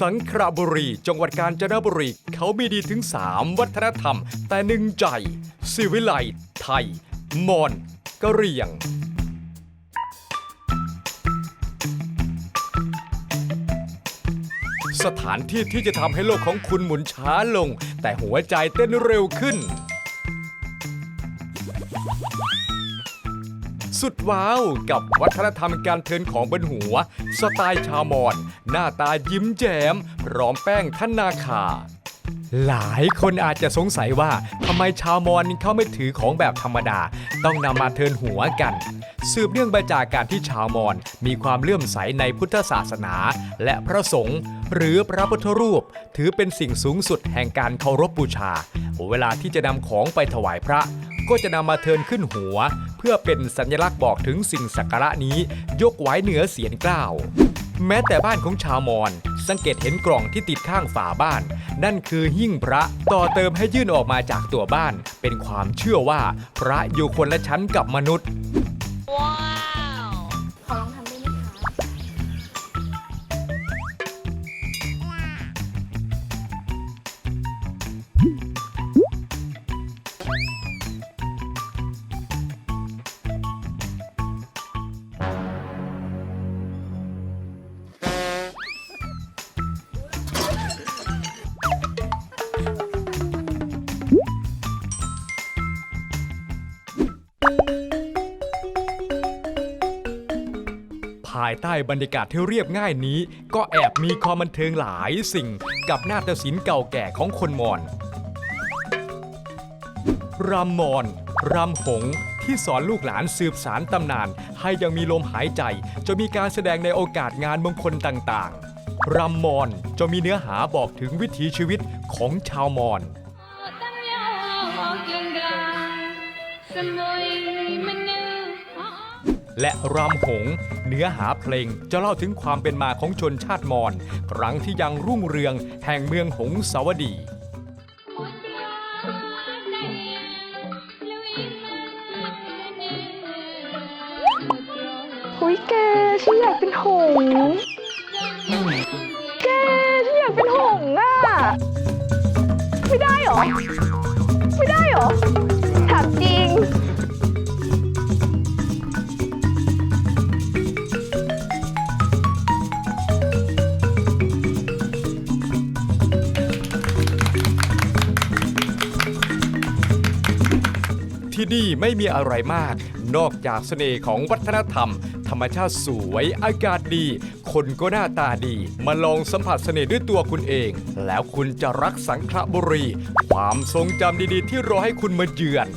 สังขระบุรี จังหวัดกาญจนบุรี เขามีดีถึง 3 วัฒนธรรม แต่หนึ่งใจสิวิไลไทย มอญกะเหรี่ยง สถานที่ที่จะทำให้โลกของคุณหมุนช้าลง แต่หัวใจเต้นเร็วขึ้น สุดว้าวกับวัฒนธรรมการเทินของบนหัว สไตล์ชาวมอญหน้าตายิ้มแย้มพร้อมแป้งท่านนาคา หลายคนอาจจะสงสัยว่าทำไมชาวมอญเขาไม่ถือของแบบธรรมดา ต้องนำมาเทินหัวกัน สืบเนื่องมาจากการที่ชาวมอญมีความเลื่อมใสในพุทธศาสนา และพระสงฆ์หรือพระพุทธรูป ถือเป็นสิ่งสูงสุดแห่งการเคารพบูชา เวลาที่จะนำของไปถวายพระก็จะนำมาเทินขึ้นหัว พื่อเป็นสัญลักษณ์บอกถึงสิ่งสักการะนี้ ยกไว้เหนือเสียนเกล้าแม้แต่บ้านของชาวมอญสังเกตเห็นกล่องที่ติดข้างฝาบ้าน นั่นคือหิ้งพระต่อเติมให้ยื่นออกมาจากตัวบ้าน เป็นความเชื่อว่าพระอยู่คนละชั้นกับมนุษย์ายใต้บรรยากาศที่เรียบง่ายนี้ ก็แอบมีความบันเทิงหลายสิ่งกับนาฏศิลป์เก่าแก่ของคนมอญรำมอญรำหง ที่สอนลูกหลานสืบสารตำนาน ให้ยังมีลมหายใจ จะมีการแสดงในโอกาสงานมงคลต่างๆรำมอญจะมีเนื้อหาบอกถึงวิถีชีวิตของชาวมอญ Tâm nhau และรำหง เนื้อหาเพลงจะเล่าถึงความเป็นมาของชนชาติมอญครั้งที่ยังรุ่งเรืองแห่งเมืองหงสาวดี หุยแกฉันอยากเป็นหงส์แกฉันอยากเป็นหงส์อะ ไม่ได้หรอ ไม่ได้หรอ ที่นี่ไม่มีอะไรมาก นอกจากเสน่ห์ของวัฒนธรรม ธรรมชาติสวยอากาศดี คนก็หน้าตาดี มาลองสัมผัสเสน่ห์ด้วยตัวคุณเอง แล้วคุณจะรักสังขละบุรี ความทรงจำดีๆ ที่รอให้คุณมาเยือน